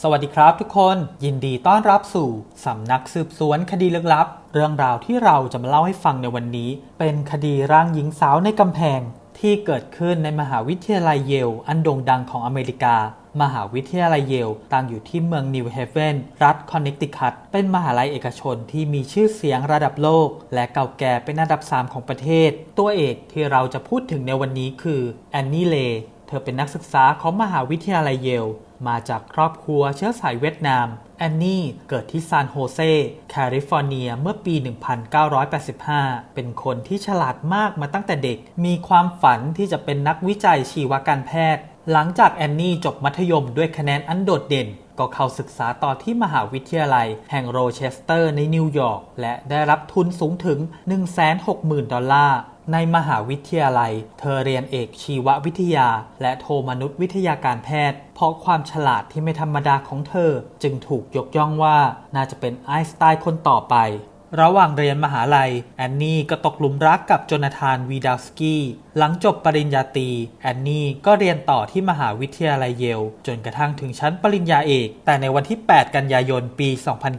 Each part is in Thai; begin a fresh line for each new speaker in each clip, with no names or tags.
สวัสดีครับทุกคนยินดีต้อนรับสู่ สำนักสืบสวนคดีลึกลับ เรื่องราวที่เราจะมาเล่าให้ฟังในวันนี้ เป็นคดีร่างหญิงสาวในกำแพง ที่เกิดขึ้นในมหาวิทยาลัยเยล อันโด่งดังของอเมริกา มหาวิทยาลัยเยลตั้งอยู่ที่เมืองนิวเฮเวนรัฐคอนเนคติคัตเป็นมหาลัยเอกชนที่มีชื่อเสียงระดับโลก และเก่าแก่เป็นอันดับ 3 ของประเทศ ตัวเอกที่เราจะพูดถึงในวันนี้คือแอนนี่เลเธอเป็นนักศึกษาของมหาวิทยาลัยเยล มาจากครอบครัวเชื้อสายเวียดนาม แอนนี่เกิดที่ซานโฮเซ แคลิฟอร์เนียเมื่อปี 1985 เป็นคนที่ฉลาดมากมาตั้งแต่เด็ก มีความฝันที่จะเป็นนักวิจัยชีวการแพทย์ หลังจากแอนนี่จบมัธยมด้วยคะแนนอันโดดเด่น ก็เข้าศึกษาต่อที่มหาวิทยาลัย แห่งโรเชสเตอร์ในนิวยอร์กและได้รับทุนสูงถึง 160,000 ดอลลาร์ในมหาวิทยาลัย เธอเรียนเอกชีววิทยา และโทมนุษยวิทยาการแพทย์ เพราะความฉลาดที่ไม่ธรรมดาของเธอ จึงถูกยกย่องว่าน่าจะเป็นไอน์สไตน์คนต่อไป ระหว่างเรียนมหาลัย แอนนี่ก็ตกหลุมรักกับโจนาธานวีดาสกี้ หลังจบปริญญาตรีแอนนี่ก็เรียนต่อที่มหาวิทยาลัยเยล จนกระทั่งถึงชั้นปริญญาเอก แต่ในวันที่ 8 กันยายนปี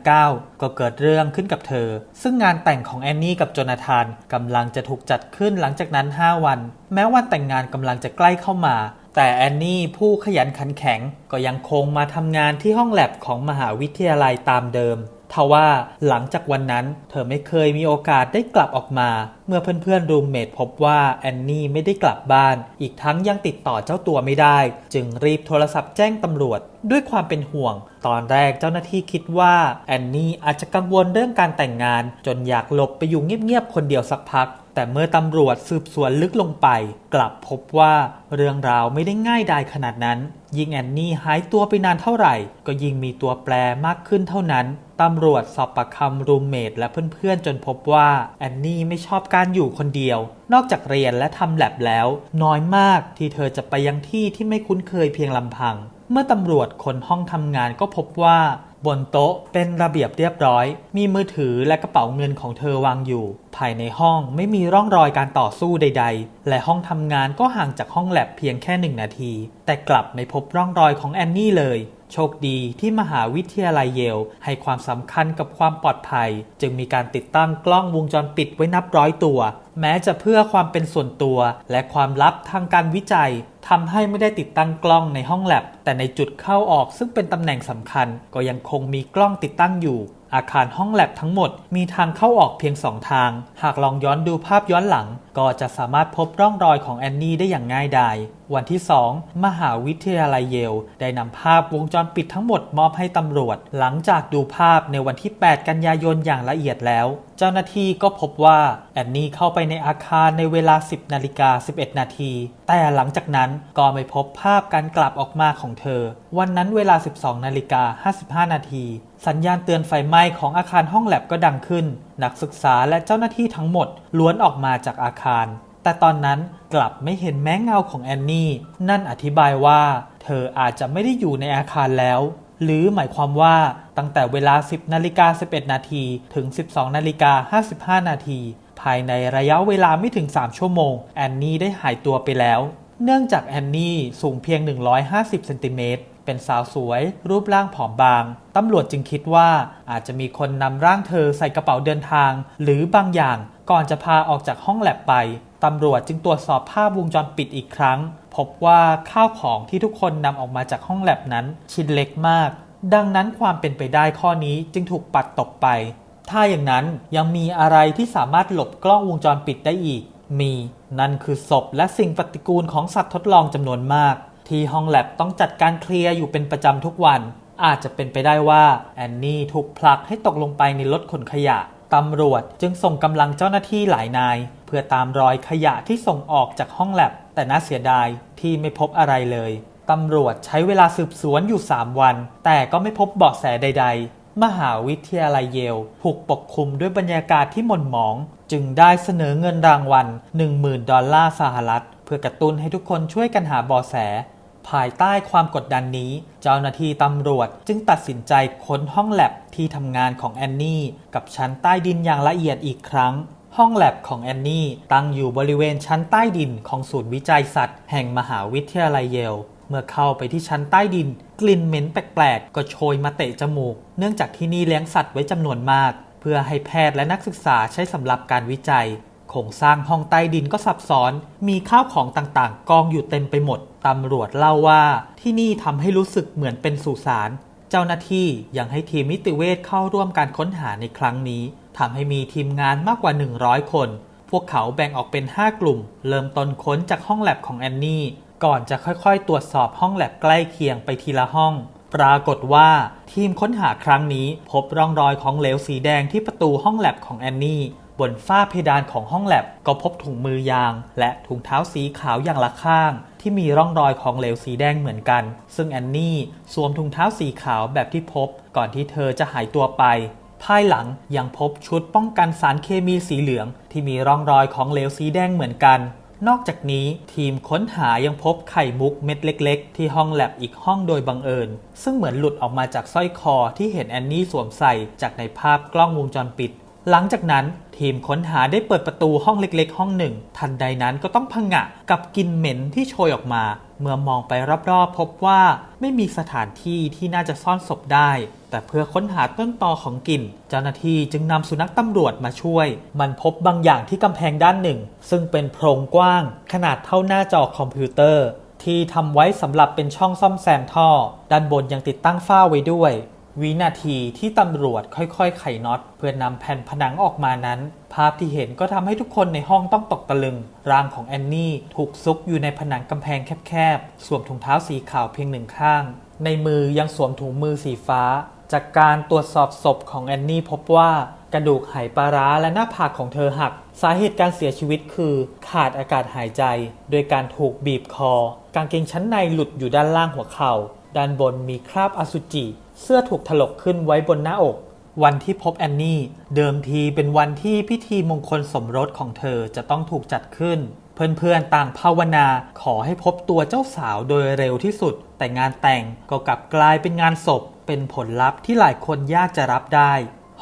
2009 ก็เกิดเรื่องขึ้นกับเธอ ซึ่งงานแต่งของแอนนี่กับโจนาธานกำลังจะถูกจัดขึ้นหลังจากนั้น 5 วัน แม้วันแต่งงานกำลังจะใกล้เข้ามาแต่แอนนี่ผู้ขยันขันแข็งก็ยังคงมาทำงานที่ห้องแลบของมหาวิทยาลัยตามเดิม ทว่าหลังจากวันนั้น เธอไม่เคยมีโอกาสได้กลับออกมา เมื่อเพื่อนๆรูมเมทพบว่าแอนนี่ไม่ได้กลับบ้าน อีกทั้งยังติดต่อเจ้าตัวไม่ได้ จึงรีบโทรศัพท์แจ้งตำรวจ ด้วยความเป็นห่วง ตอนแรกเจ้าหน้าที่คิดว่าแอนนี่อาจจะกังวลเรื่องการแต่งงาน จนอยากหลบไปอยู่เงียบๆคนเดียวสักพัก แต่เมื่อตำรวจสืบสวนลึกลงไป กลับพบว่าเรื่องราวไม่ได้ง่ายดายขนาดนั้น ยิ่งแอนนี่หายตัวไปนานเท่าไหร่ ก็ยิ่งมีตัวแปรมากขึ้นเท่านั้น ตำรวจสอบปากคำรูมเมทและเพื่อนๆ จนพบว่าแอนนี่ไม่ชอบการอยู่คนเดียว นอกจากเรียนและทำแลบแล้ว น้อยมากที่เธอจะไปยังที่ที่ไม่คุ้นเคยเพียงลำพัง เมื่อตำรวจคนห้องทำงานก็พบว่า บนโต๊ะเป็นระเบียบเรียบร้อย มีมือถือและกระเป๋าเงินของเธอวางอยู่ ภายในห้องไม่มีร่องรอยการต่อสู้ใด ๆ และห้องทำงานก็ห่างจากห้องแลบเพียงแค่หนึ่งนาที แต่กลับไม่พบร่องรอยของแอนนี่เลย โชคดีที่มหาวิทยาลัยเยล ให้ความสำคัญกับความปลอดภัย จึงมีการติดตั้งกล้องวงจรปิดไว้นับร้อยตัว แม้จะเพื่อความเป็นส่วนตัวและความลับทางการวิจัยทำให้ไม่ได้ติดตั้งกล้องในห้องแลบ แต่ในจุดเข้าออกซึ่งเป็นตำแหน่งสำคัญ ก็ยังคงมีกล้องติดตั้งอยู่ อาคารห้องแลบทั้งหมดมีทางเข้าออกเพียงสองทาง หากลองย้อนดูภาพย้อนหลัง ก็จะสามารถพบร่องรอยของแอนนี่ได้อย่างง่ายดายวันที่ 2 มหาวิทยาลัยเยล ได้นำภาพวงจรปิดทั้งหมดมอบให้ตำรวจ หลังจากดูภาพในวันที่ 8 กันยายนอย่างละเอียดแล้ว จ้าหน้าที่ก็พบว่าแอนนี่เข้าไปในอาคารในเวลา 10นาฬิกา11 นาที แต่หลังจากนั้นก็ไม่พบภาพการกลับออกมาของเธอ วันนั้นเวลา 12นาฬิกา55 นาที สัญญาณเตือนไฟไหม้ของอาคารห้องแลบก็ดังขึ้น นักศึกษาและเจ้าหน้าที่ทั้งหมดล้วนออกมาจากอาคาร แต่ตอนนั้นกลับไม่เห็นแม้เงาของแอนนี่ นั่นอธิบายว่า เธออาจจะไม่ได้อยู่ในอาคารแล้ว หรือหมายความว่าตั้งแต่เวลา 10นาฬิกา11 นาทีถึง 12นาฬิกา55 นาที ภายในระยะเวลาไม่ถึง 3 ชั่วโมง แอนนี่ได้หายตัวไปแล้ว เนื่องจากแอนนี่สูงเพียง 150เซนติเมตรเป็นสาวสวย รูปร่างผอมบาง ตำรวจจึงคิดว่าอาจจะมีคนนำร่างเธอใส่กระเป๋าเดินทาง หรือบางอย่างก่อนจะพาออกจากห้องแลบไป ตำรวจจึงตรวจสอบภาพวงจรปิดอีกครั้ง พบว่าข้าวของที่ทุกคนนำออกมาจากห้องแลบนั้นชิ้นเล็กมาก ดังนั้นความเป็นไปได้ข้อนี้จึงถูกปัดตกไป ถ้าอย่างนั้นยังมีอะไรที่สามารถหลบกล้องวงจรปิดได้อีก มีนั่นคือศพและสิ่งปฏิกูลของสัตว์ทดลองจำนวนมาก ที่ห้องแลบต้องจัดการเคลียร์อยู่เป็นประจำทุกวัน อาจจะเป็นไปได้ว่าแอนนี่ถูกผลักให้ตกลงไปในรถขนขยะตำรวจจึงส่งกำลังเจ้าหน้าที่หลายนาย เพื่อตามรอยขยะที่ส่งออกจากห้องแลบ แต่น่าเสียดายที่ไม่พบอะไรเลยตำรวจใช้เวลาสืบสวนอยู่ 3 วัน แต่ก็ไม่พบเบาะแสใด ๆ มหาวิทยาลัยเยลถูกปกคลุมด้วยบรรยากาศที่หม่นหมอง จึงได้เสนอเงินรางวัล 10,000 ดอลลาร์สหรัฐ เพื่อกระตุ้นให้ทุกคนช่วยกันหาเบาะแส ภายใต้ความกดดันนี้ เจ้าหน้าที่ตำรวจจึงตัดสินใจค้นห้องแลบที่ทำงานของแอนนี่ กับชั้นใต้ดินอย่างละเอียดอีกครั้ง ห้องแลบของแอนนี่ตั้งอยู่บริเวณชั้นใต้ดินของศูนย์วิจัยสัตว์ แห่งมหาวิทยาลัยเยล เมื่อเข้าไปที่ชั้นใต้ดิน กลิ่นเหม็นแปลกๆ ก็โชยมาเตะจมูก เนื่องจากที่นี่เลี้ยงสัตว์ไว้จำนวนมาก เพื่อให้แพทย์และนักศึกษาใช้สำหรับการวิจัยโครงสร้างห้องใต้ดินก็ซับซ้อน มีข้าวของต่างๆ กองอยู่เต็มไปหมด ตำรวจเล่าว่าที่นี่ทำให้รู้สึกเหมือนเป็นสุสาน เจ้าหน้าที่ยังให้ทีมนิติเวชเข้าร่วมการค้นหาในครั้งนี้ ทำให้มีทีมงานมากกว่า 100 คน พวกเขาแบ่งออกเป็น 5 กลุ่ม เริ่มต้นค้นจากห้องแลบของแอนนี่ ก่อนจะค่อยๆ ตรวจสอบห้องแลบใกล้เคียงไปทีละห้อง ปรากฏว่าทีมค้นหาครั้งนี้ พบร่องรอยของเหลวสีแดงที่ประตูห้องแลบของแอนนี่ บนฝ้าเพดานของห้องแลบก็พบถุงมือยาง และถุงเท้าสีขาวอย่างละข้าง ที่มีร่องรอยของเหลวสีแดงเหมือนกัน ซึ่งแอนนี่สวมถุงเท้าสีขาวแบบที่พบ ก่อนที่เธอจะหายตัวไป ภายหลังยังพบชุดป้องกันสารเคมีสีเหลือง ที่มีร่องรอยของเหลวสีแดงเหมือนกัน นอกจากนี้ทีมค้นหายังพบไข่มุกเม็ดเล็ก ๆ ที่ห้องแลบอีกห้องโดยบังเอิญ ซึ่งเหมือนหลุดออกมาจากสร้อยคอที่เห็นแอนนี่สวมใส่จากในภาพกล้องวงจรปิด หลังจากนั้นทีมค้นหาได้เปิดประตูห้องเล็กๆ ห้องหนึ่ง ทันใดนั้นก็ต้องพังงะกับกลิ่นเหม็นที่โชยออกมา เมื่อมองไปรอบๆ พบว่าไม่มีสถานที่ที่น่าจะซ่อนศพได้ แต่เพื่อค้นหาต้นตอของกลิ่น เจ้าหน้าที่จึงนำสุนัขตำรวจมาช่วย มันพบบางอย่างที่กำแพงด้านหนึ่ง ซึ่งเป็นโพรงกว้าง ขนาดเท่าหน้าจอคอมพิวเตอร์ที่ทำไว้สำหรับเป็นช่องซ่อมแซมท่อ ด้านบนยังติดตั้งฝ้าไว้ด้วย วินาทีที่ตำรวจค่อยๆ ไขน็อต เพื่อนำแผ่นผนังออกมานั้น ภาพที่เห็นก็ทำให้ทุกคนในห้องต้องตกตะลึง ร่างของแอนนี่ถูกซุกอยู่ในผนังกำแพงแคบๆ สวมถุงเท้าสีขาวเพียงหนึ่งข้าง ในมือยังสวมถุงมือสีฟ้า จากการตรวจสอบศพของแอนนี่พบว่ากระดูกไหปลาร้าและหน้าผากของเธอหัก สาเหตุการเสียชีวิตคือ ขาดอากาศหายใจ โดยการถูกบีบคอ กางเกงชั้นในหลุดอยู่ด้านล่างหัวเข่า ด้านบนมีคราบอสุจิ เสื้อถูกถลกขึ้นไว้บนหน้าอก วันที่พบแอนนี่ เดิมทีเป็นวันที่พิธีมงคลสมรสของเธอจะต้องถูกจัดขึ้น เพื่อนๆต่างภาวนาขอให้พบตัวเจ้าสาวโดยเร็วที่สุด แต่งานแต่งก็กลับกลายเป็นงานศพ เป็นผลลัพธ์ที่หลายคนยากจะรับได้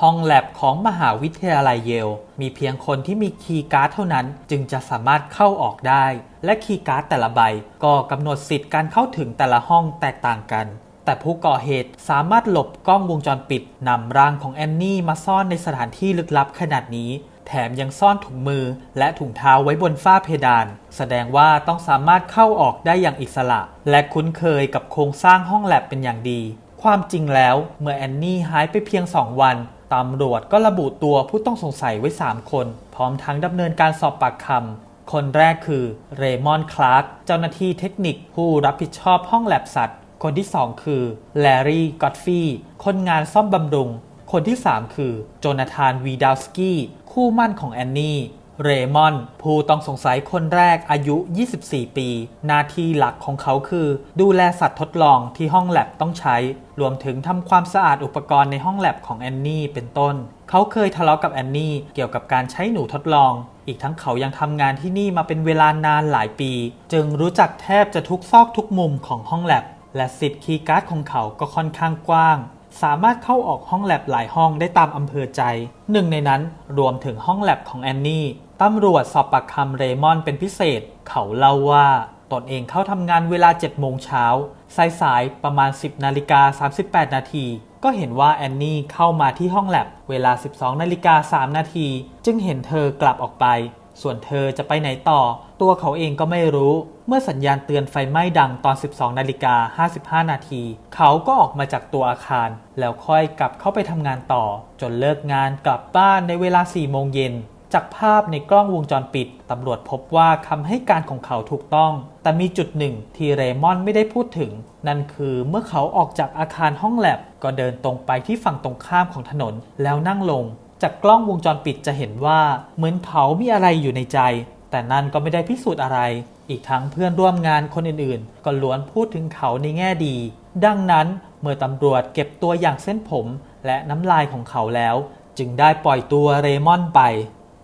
ห้องแลบของมหาวิทยาลัยเยล มีเพียงคนที่มีคีย์การ์ดเท่านั้น จึงจะสามารถเข้าออกได้ และคีย์การ์ดแต่ละใบ ก็กำหนดสิทธิ์การเข้าถึงแต่ละห้องแตกต่างกัน แต่ผู้ก่อเหตุสามารถหลบกล้องวงจรปิดนำร่างของแอนนี่มาซ่อนในสถานที่ลึกลับขนาดนี้ แถมยังซ่อนถุงมือและถุงเท้าไว้บนฝ้าเพดาน แสดงว่าต้องสามารถเข้าออกได้อย่างอิสระ และคุ้นเคยกับโครงสร้างห้องแลบเป็นอย่างดี ความจริงแล้วเมื่อแอนนี่หายไปเพียง2วันตำรวจก็ระบุตัวผู้ต้องสงสัยไว้ 3 คน พร้อมทั้งดำเนินการสอบปากคำคนแรกคือเรมอน คลาร์ก เจ้าหน้าที่เทคนิคผู้รับผิดชอบห้องแลบสัตว์ คนที่ 2 คือแลรี่กอตฟี่คนงานซ่อมบำรุง คนที่ 3 คือโจนาธานวีดาวสกี้คู่มั่นของแอนนี่เรมอนผู้ต้องสงสัยคนแรกอายุ 24 ปี หน้าที่หลักของเขาคือ ดูแลสัตว์ทดลองที่ห้องแลบต้องใช้ รวมถึงทำความสะอาดอุปกรณ์ในห้องแลบของแอนนี่เป็นต้น เขาเคยทะเลาะกับแอนนี่เกี่ยวกับการใช้หนูทดลอง อีกทั้งเขายังทำงานที่นี่มาเป็นเวลานานหลายปี จึงรู้จักแทบจะทุกซอกทุกมุมของห้องแลบ และสิทธิ์คีย์การ์ดของเขาก็ค่อนข้างกว้าง สามารถเข้าออกห้องแลบหลายห้องได้ตามอำเภอใจ หนึ่งในนั้นรวมถึงห้องแลบของแอนนี่ตำรวจสอบปากคำเรมอนเป็นพิเศษ เขาเล่าว่าตนเองเข้าทำงานเวลา 7 โมงเช้า สายๆ ประมาณ 10 นาฬิกา 38 นาที ก็เห็นว่าแอนนี่เข้ามาที่ห้องแลบเวลา 12 นาฬิกา 3 นาที จึงเห็นเธอกลับออกไป ส่วนเธอจะไปไหนต่อ ตัวเขาเองก็ไม่รู้ เมื่อสัญญาณเตือนไฟไหม้ดังตอน 12นาฬิกา55 นาที เขาก็ออกมาจากตัวอาคาร แล้วค่อยกลับเข้าไปทำงานต่อ จนเลิกงานกลับบ้านในเวลา 4 โมงเย็นจากภาพในกล้องวงจรปิด ตำรวจพบว่าคำให้การของเขาถูกต้อง แต่มีจุดหนึ่งที่เรมอนไม่ได้พูดถึง นั่นคือเมื่อเขาออกจากอาคารห้องแลบ ก็เดินตรงไปที่ฝั่งตรงข้ามของถนน แล้วนั่งลง จากกล้องวงจรปิดจะเห็นว่าเหมือนเขามีอะไรอยู่ในใจ แต่นั่นก็ไม่ได้พิสูจน์อะไร อีกทั้งเพื่อนร่วมงานคนอื่นๆ ก็ล้วนพูดถึงเขาในแง่ดี ดังนั้นเมื่อตำรวจเก็บตัวอย่างเส้นผม และน้ำลายของเขาแล้ว จึงได้ปล่อยตัวเรมอนไป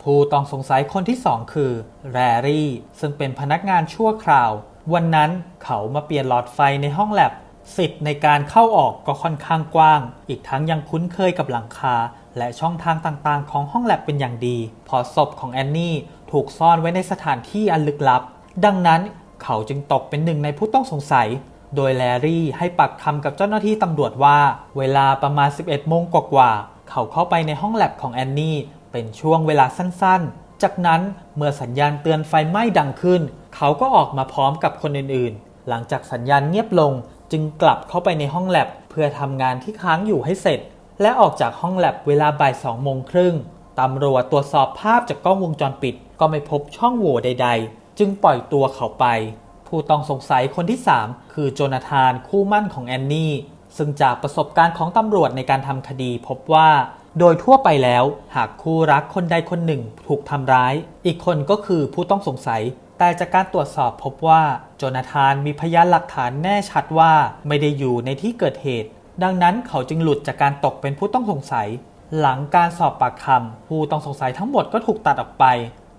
ผู้ต้องสงสัยคนที่สองคือแรรี่ ซึ่งเป็นพนักงานชั่วคราว วันนั้นเขามาเปลี่ยนหลอดไฟในห้องแลบสิทธิ์ในการเข้าออกก็ค่อนข้างกว้าง อีกทั้งยังคุ้นเคยกับหลังคา และช่องทางต่างๆ ของห้องแลบเป็นอย่างดี พอศพของแอนนี่ถูกซ่อนไว้ในสถานที่อันลึกลับ ดังนั้นเขาจึงตกเป็นหนึ่งในผู้ต้องสงสัย โดยแลรี่ให้ปักคำกับเจ้าหน้าที่ตำรวจว่า เวลาประมาณ 11โมงกว่าๆเขาเข้าไปในห้องแลบของแอนนี่ เป็นช่วงเวลาสั้นๆ จากนั้นเมื่อสัญญาณเตือนไฟไหม้ดังขึ้น เขาก็ออกมาพร้อมกับคนอื่นๆ หลังจากสัญญาณเงียบลงจึงกลับเข้าไปในห้องแลบเพื่อทำงานที่ค้างอยู่ให้เสร็จ และออกจากห้องแลบเวลาบ่ายสองโมงครึ่งตำรวจตรวจสอบภาพจากกล้องวงจรปิด ก็ไม่พบช่องโหว่ใด ๆ จึงปล่อยตัวเขาไป ผู้ต้องสงสัยคนที่ 3 คือโจนาธานคู่มั่นของแอนนี่ ซึ่งจากประสบการณ์ของตำรวจในการทำคดีพบว่า โดยทั่วไปแล้ว หากคู่รักคนใดคนหนึ่งถูกทำร้าย อีกคนก็คือผู้ต้องสงสัย แต่จากการตรวจสอบพบว่าโจนาธานมีพยานหลักฐานแน่ชัดว่าไม่ได้อยู่ในที่เกิดเหตุ ดังนั้นเขาจึงหลุดจากการตกเป็นผู้ต้องสงสัย หลังการสอบปากคำผู้ต้องสงสัยทั้งหมดก็ถูกตัดออกไป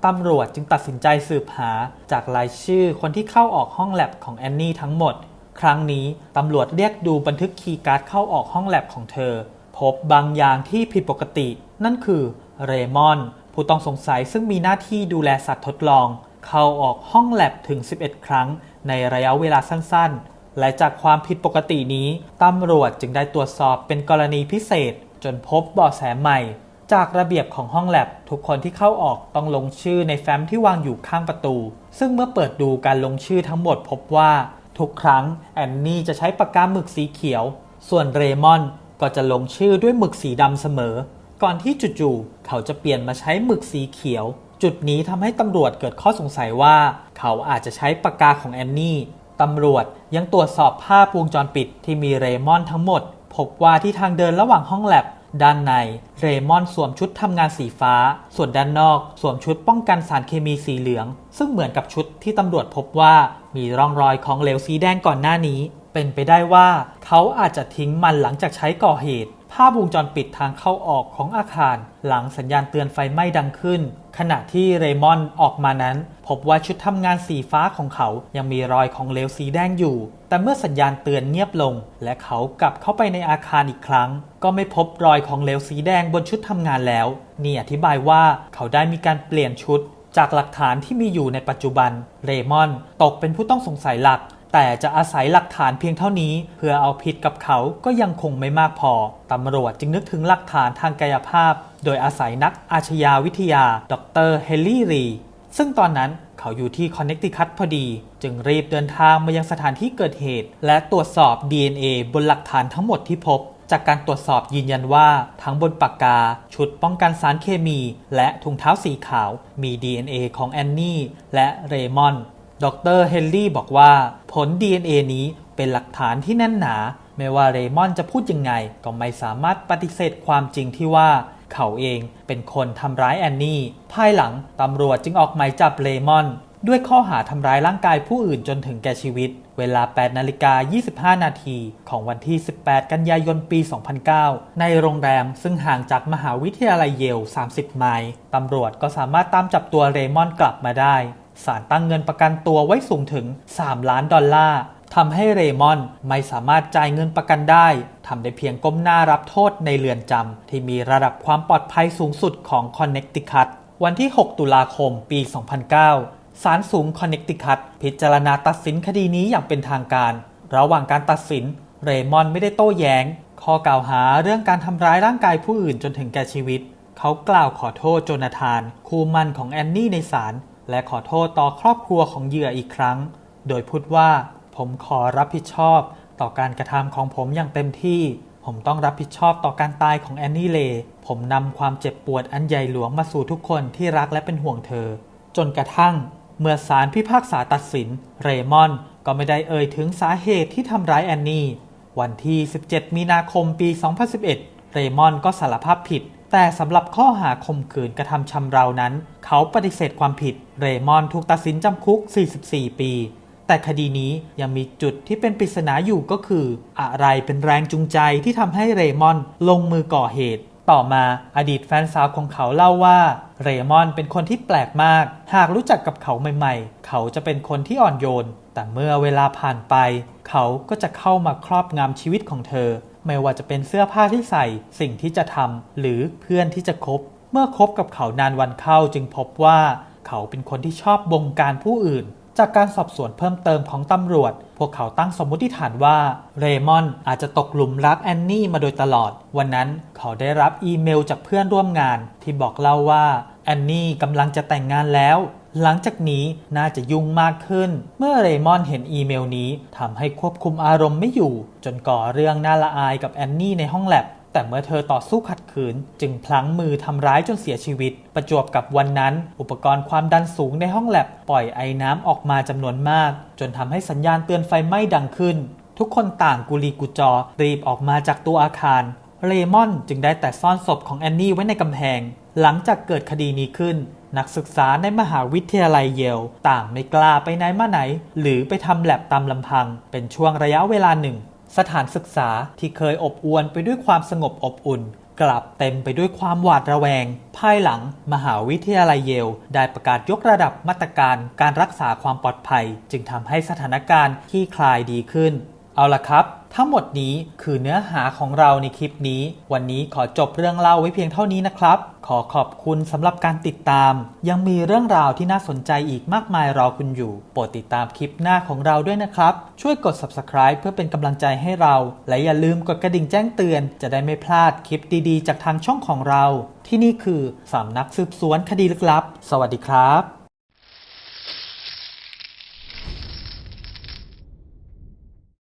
ตำรวจจึงตัดสินใจสืบหาจากรายชื่อคนที่เข้าออกห้องแลบของแอนนี่ทั้งหมด ครั้งนี้ตำรวจเรียกดูบันทึกคีย์การ์ดเข้าออกห้องแลบของเธอ พบบางอย่างที่ผิดปกติ นั่นคือเรมอน ผู้ต้องสงสัยซึ่งมีหน้าที่ดูแลสัตว์ทดลอง เข้าออกห้องแลบถึง 11 ครั้งในระยะเวลาสั้นๆ และจากความผิดปกตินี้ตำรวจจึงได้ตรวจสอบเป็นกรณีพิเศษ จนพบเบาะแสใหม่ จากระเบียบของห้องแลบทุกคนที่เข้าออกต้องลงชื่อในแฟ้มที่วางอยู่ข้างประตู ซึ่งเมื่อเปิดดูการลงชื่อทั้งหมดพบว่าทุกครั้งแอนนี่จะใช้ปากกาหมึกสีเขียว ส่วนเรมอนก็จะลงชื่อด้วยหมึกสีดำเสมอ ก่อนที่จู่ๆเขาจะเปลี่ยนมาใช้หมึกสีเขียว จุดนี้ทำให้ตำรวจเกิดข้อสงสัยว่า เขาอาจจะใช้ปากกาของแอนนี่ ตำรวจยังตรวจสอบภาพวงจรปิดที่มีเรมอนทั้งหมด พบว่าที่ทางเดินระหว่างห้องแลบด้านในเรมอนสวมชุดทำงานสีฟ้า ส่วนด้านนอกสวมชุดป้องกันสารเคมีสีเหลือง ซึ่งเหมือนกับชุดที่ตำรวจพบว่ามีร่องรอยของเหลวสีแดงก่อนหน้านี้ เป็นไปได้ว่าเขาอาจจะทิ้งมันหลังจากใช้ก่อเหตุ ภาพวงจรปิดทางเข้าออกของอาคาร หลังสัญญาณเตือนไฟไหม้ดังขึ้น ขณะที่เรมอนออกมานั้น พบว่าชุดทำงานสีฟ้าของเขายังมีรอยของเหลวสีแดงอยู่ แต่เมื่อสัญญาณเตือนเงียบลง และเขากลับเข้าไปในอาคารอีกครั้ง ก็ไม่พบรอยของเหลวสีแดงบนชุดทำงานแล้ว นี่อธิบายว่าเขาได้มีการเปลี่ยนชุด จากหลักฐานที่มีอยู่ในปัจจุบัน เรมอนตกเป็นผู้ต้องสงสัยหลัก แต่จะอาศัยหลักฐานเพียงเท่านี้ เพื่อเอาผิดกับเขาก็ยังคงไม่มากพอ ตำรวจจึงนึกถึงหลักฐานทางกายภาพ โดยอาศัยนักอาชญาวิทยา ดรเฮลลี่รีซึ่งตอนนั้นเขาอยู่ที่คอนเนคติคัตพอดี จึงรีบเดินทางมายังสถานที่เกิดเหตุ และตรวจสอบ DNA บนหลักฐานทั้งหมดที่พบ จากการตรวจสอบยืนยันว่าทั้งบนปากกา ชุดป้องกันสารเคมี และถุงเท้าสีขาว มี DNA ของแอนนี่และเรมอน ดรเฮนรี่บอกว่าผล DNA นี้เป็นหลักฐานที่แน่นหนา ไม่ว่าเรมอนจะพูดยังไง ก็ไม่สามารถปฏิเสธความจริงที่ว่า เขาเองเป็นคนทำร้ายแอนนี่ ภายหลังตำรวจจึงออกหมายจับเรมอน ด้วยข้อหาทำร้ายร่างกายผู้อื่นจนถึงแก่ชีวิต เวลา 8 นาฬิกา 25 นาทีของวันที่ 18 กันยายน ปี 2009 ในโรงแรมซึ่งห่างจากมหาวิทยาลัยเยล 30 ไมล์ ตำรวจก็สามารถตามจับตัวเรมอนกลับมาได้ ศาลตั้งเงินประกันตัวไว้สูงถึง 3 ล้านดอลลาร์ทำให้เรมอนไม่สามารถจ่ายเงินประกันได้ทำได้เพียงก้มหน้ารับโทษในเรือนจำที่มีระดับความปลอดภัยสูงสุดของคอนเน c ติคัตวันที่ 6 ตุลาคม ปี 2009 ศาลสูงคอนเน c ติคัตพิจารณาตัดสินคดีนี้อย่างเป็นทางการ ระหว่างการตัดสิน เรมอนไม่ได้โต้แย้ง ข้อกล่าวหาเรื่องการทำร้ายร่างกายผู้อื่นจนถึงแก่ชีวิต เขากล่าวขอโทษโจนาธาน คู่มั่นของแอนนี่ในศาล และขอโทษต่อครอบครัวของเหยื่ออีกครั้ง โดยพูดว่า ผมขอรับผิดชอบต่อการกระทำของผมอย่างเต็มที่ ผมต้องรับผิดชอบต่อการตายของแอนนี่เล ผมนำความเจ็บปวดอันใหญ่หลวงมาสู่ทุกคนที่รักและเป็นห่วงเธอ จนกระทั่ง เมื่อศาลพิพากษาตัดสิน เรมอนก็ไม่ได้เอ่ยถึงสาเหตุที่ทำร้ายแอนนี่ วันที่ 17 มีนาคมปี 2011 เรมอนก็สารภาพผิด แต่สำหรับข้อหาข่มขืนกระทำชำเรานั้น เขาปฏิเสธความผิด เรมอนถูกตัดสินจำคุก 44 ปี แต่คดีนี้ยังมีจุดที่เป็นปริศนาอยู่ก็คือ อะไรเป็นแรงจูงใจที่ทำให้เรมอนลงมือก่อเหตุ ต่อมาอดีตแฟนสาวของเขาเล่าว่า เรมอนเป็นคนที่แปลกมาก หากรู้จักกับเขาใหม่ๆ เขาจะเป็นคนที่อ่อนโยน แต่เมื่อเวลาผ่านไป เขาก็จะเข้ามาครอบงำชีวิตของเธอ ไม่ว่าจะเป็นเสื้อผ้าที่ใส่ สิ่งที่จะทำหรือเพื่อนที่จะคบ เมื่อคบกับเขานานวันเข้าจึงพบว่าเขาเป็นคนที่ชอบบงการผู้อื่น จากการสอบสวนเพิ่มเติมของตำรวจ พวกเขาตั้งสมมติฐานว่าเรมอนอาจจะตกหลุมรักแอนนี่มาโดยตลอด วันนั้นเขาได้รับอีเมลจากเพื่อนร่วมงาน ที่บอกเล่าว่าแอนนี่กำลังจะแต่งงานแล้ว หลังจากนี้น่าจะยุ่งมากขึ้น เมื่อเรมอนเห็นอีเมลนี้ทำให้ควบคุมอารมณ์ไม่อยู่ จนก่อเรื่องน่าละอายกับแอนนี่ในห้องแลบแต่เมื่อเธอต่อสู้ขัดขืน จึงพลั้งมือทำร้ายจนเสียชีวิต ประจวบกับวันนั้น อุปกรณ์ความดันสูงในห้องแลบปล่อยไอน้ำออกมาจำนวนมาก จนทำให้สัญญาณเตือนไฟไหม้ดังขึ้น ทุกคนต่างกุลีกุจอ รีบออกมาจากตัวอาคาร เรมอนจึงได้แต่ซ่อนศพของแอนนี่ไว้ในกำแพง หลังจากเกิดคดีนี้ขึ้น นักศึกษาในมหาวิทยาลัยเยล ต่างไม่กล้าไปไหนมาไหน หรือไปทำแลบตามลำพัง เป็นช่วงระยะเวลาหนึ่ง สถานศึกษาที่เคยอบอวลไปด้วยความสงบอบอุ่น กลับเต็มไปด้วยความหวาดระแวง ภายหลังมหาวิทยาลัยเยล ได้ประกาศยกระดับมาตรการการรักษาความปลอดภัย จึงทำให้สถานการณ์คลี่คลายดีขึ้น เอาละครับ ทั้งหมดนี้คือเนื้อหาของเราในคลิปนี้ วันนี้ขอจบเรื่องเล่าไว้เพียงเท่านี้นะครับ ขอขอบคุณสำหรับการติดตาม ยังมีเรื่องราวที่น่าสนใจอีกมากมายรอคุณอยู่ โปรดติดตามคลิปหน้าของเราด้วยนะครับ ช่วยกด subscribe เพื่อเป็นกำลังใจให้เรา และอย่าลืมกดกระดิ่งแจ้งเตือน จะได้ไม่พลาดคลิปดีๆ จากทางช่องของเรา ที่นี่คือสำนักสืบสวนคดีลึกลับ สวัสดีครับ